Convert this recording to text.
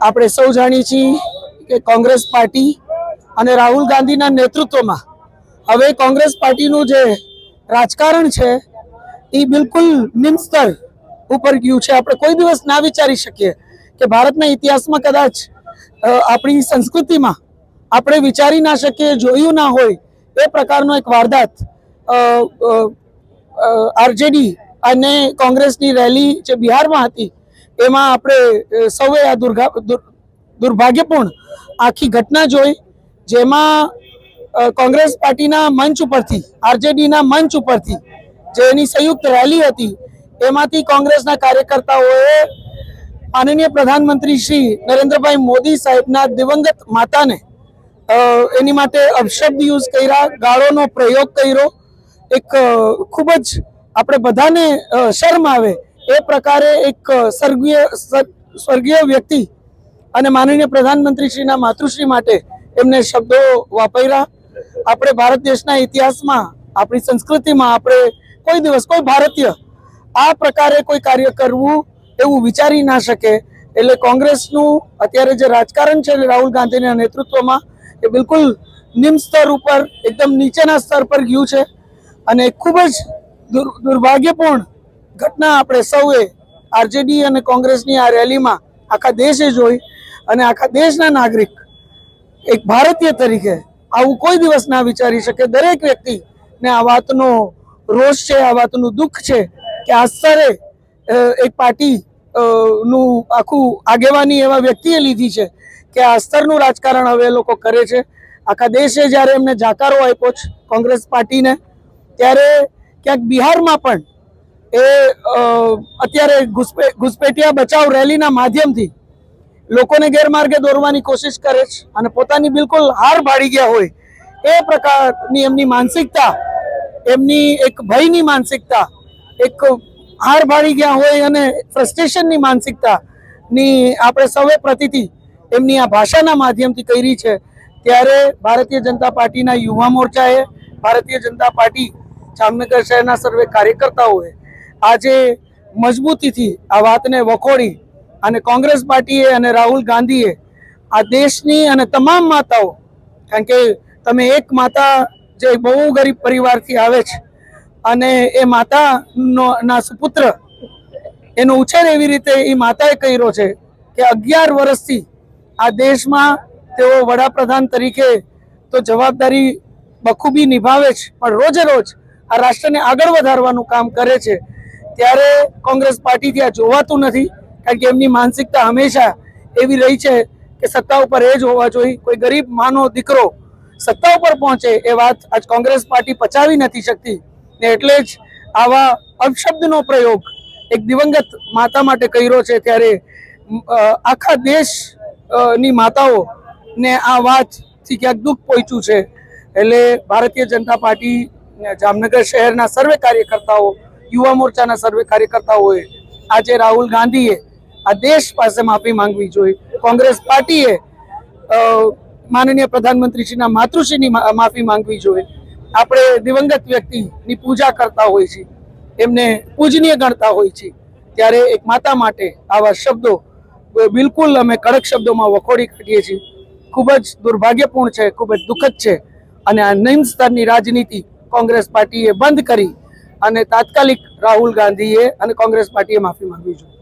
આપણે સૌ જાણીએ છીએ કે કોંગ્રેસ પાર્ટી અને રાહુલ ગાંધીના નેતૃત્વમાં હવે કોંગ્રેસ પાર્ટીનું જે રાજકારણ છે, એ બિલકુલ નિમસ્તર સ્તર ઉપર ગયું છે. આપણે કોઈ દિવસ ના વિચારી શકીએ કે ભારતના ઇતિહાસમાં કદાચ આપણી સંસ્કૃતિમાં આપણે વિચારી ના શકીએ, જોયું ના હોય એ પ્રકારનો એક વારદાત આરજેડી અને કોંગ્રેસની રેલી જે બિહારમાં હતી એમાં આપણે સૌએ આ દુર્ગા દુર્ભાગ્યપૂર્ણ આખી ઘટના જોઈ, જેમાં કોંગ્રેસ પાર્ટીના મંચ ઉપરથી, આરજેડીના મંચ ઉપરથી જે એની સંયુક્ત રેલી હતી, એમાંથી કોંગ્રેસના કાર્યકર્તાઓએ માનનીય પ્રધાનમંત્રી શ્રી નરેન્દ્રભાઈ મોદી સાહેબના દિવંગત માતાને એની માટે અપશબ્દ યુઝ કર્યા, ગાળોનો પ્રયોગ કર્યો. એક ખૂબ જ આપણે બધાને શર્મ આવે એ પ્રકારે એક સ્વર્ગીય સ્વર- સ્વર્ગીય વ્યક્તિ અને માનનીય પ્રધાનમંત્રી શ્રીના માતૃશ્રી માટે એમને શબ્દો વાપર્યા. આપણે ભારત દેશના ઇતિહાસમાં, આપણી સંસ્કૃતિમાં આપણે કોઈ દિવસ, કોઈ ભારતીય આ પ્રકારે કોઈ કાર્ય કરવું એવું વિચારી ના શકે. એટલે કોંગ્રેસનું અત્યારે જે રાજકારણ છે રાહુલ ગાંધીના નેતૃત્વમાં એ બિલકુલ નિમ્ન સ્તર ઉપર, એકદમ નીચેના સ્તર પર ગયું છે. અને ખૂબ જ દુર દુર્ભાગ્યપૂર્ણ ઘટના આપણે સૌએ આરજેડી અને કોંગ્રેસની આ રેલીમાં આખા દેશે જોઈ અને આખા દેશના નાગરિક એક ભારતીય તરીકે આવું કોઈ દિવસ ના વિચારી શકે. દરેક વ્યક્તિને આ વાતનો રોષ છે, આ વાતનું દુઃખ છે કે આ સ્તરે એક પાર્ટી નું આખું આગેવાની એવા વ્યક્તિએ લીધી છે કે આ સ્તરનું રાજકારણ હવે લોકો કરે છે. આખા દેશે જ્યારે એમને જાકારો આપ્યો છે કોંગ્રેસ પાર્ટીને, ત્યારે ક્યાંક બિહારમાં પણ એ અત્યારે ઘુસપે, ઘુસપેટિયા બચાવ રેલીના માધ્યમથી લોકોને ગેરમાર્ગે દોરવાની કોશિશ કરે છે અને પોતાની બિલકુલ હાર ભાડી ગયા હોય એ પ્રકારની એમની માનસિકતા, એમની એક ભયની માનસિકતા, એક હાર ભાડી ગયા હોય અને ફ્રસ્ટ્રેશનની માનસિકતાની આપણે સૌએ પ્રતિતિ એમની આ ભાષાના માધ્યમથી કરી છે. ત્યારે ભારતીય જનતા પાર્ટીના યુવા મોરચાએ ભારતીય જનતા પાર્ટી જામનગર શહેરના સર્વે કાર્યકર્તાઓએ આજે મજબૂતીથી આ વાતને વખોડી અને કોંગ્રેસ પાર્ટીએ અને રાહુલ ગાંધીએ આ દેશની અને તમામ માતાઓ, કારણ કે તમે એક માતા જે બહુ ગરીબ પરિવારથી આવે છે અને એ માતાનો ના સુપુત્ર, એનો ઉછેર એવી રીતે એ માતાએ કર્યો છે કે અગિયાર વર્ષથી આ દેશમાં તેઓ વડાપ્રધાન તરીકે તો જવાબદારી બખૂબી નિભાવે છે, પણ રોજે રોજ આ રાષ્ટ્રને આગળ વધારવાનું કામ કરે છે. ત્યારે કોંગ્રેસ પાર્ટીથી આ જોવાતું નથી કારણ કે એમની માનસિકતા હંમેશા એવી રહી છે કે સત્તા ઉપર એ જ હોવા જોઈએ. કોઈ ગરીબ માનો દીકરો સત્તા ઉપર પહોંચે એ વાત આજ કોંગ્રેસ પાર્ટી પચાવી નથી શકતી. ને એટલે જ આવા અપશબ્દનો પ્રયોગ એક દિવંગત માતા માટે કર્યો છે ત્યારે આખા દેશ અ, ની માતાઓ ને આ વાતથી ક્યાંક દુઃખ પહોંચ્યું છે. એટલે ભારતીય જનતા પાર્ટી જામનગર શહેરના સર્વે કાર્યકર્તાઓ યુવા મોરચાના સર્વે કાર્યકર્તાઓએ આજે રાહુલ ગાંધીએ આ દેશ પાસે માફી માંગવી જોઈએ કોંગ્રેસ પાર્ટીએ માનનીય પ્રધાનમંત્રીશ્રીના માતૃશ્રીની માફી માંગવી જોઈએ આપણે દિવંગત વ્યક્તિની પૂજા કરતા હોય છે એમને પૂજનીય ગણતા હોય છે ત્યારે એક માતા માટે આવા શબ્દો, બિલકુલ અમે કડક શબ્દોમાં વખોડી કાઢીએ છીએ. ખૂબ જ દુર્ભાગ્યપૂર્ણ છે, ખૂબ જ દુઃખદ છે. અને આ નિમ્ન સ્તરની રાજનીતિ કોંગ્રેસ પાર્ટીએ બંધ કરી. અને તાત્કાલિક રાહુલ ગાંધીએ અને કોંગ્રેસ પાર્ટીએ માફી માંગવી જોઈએ.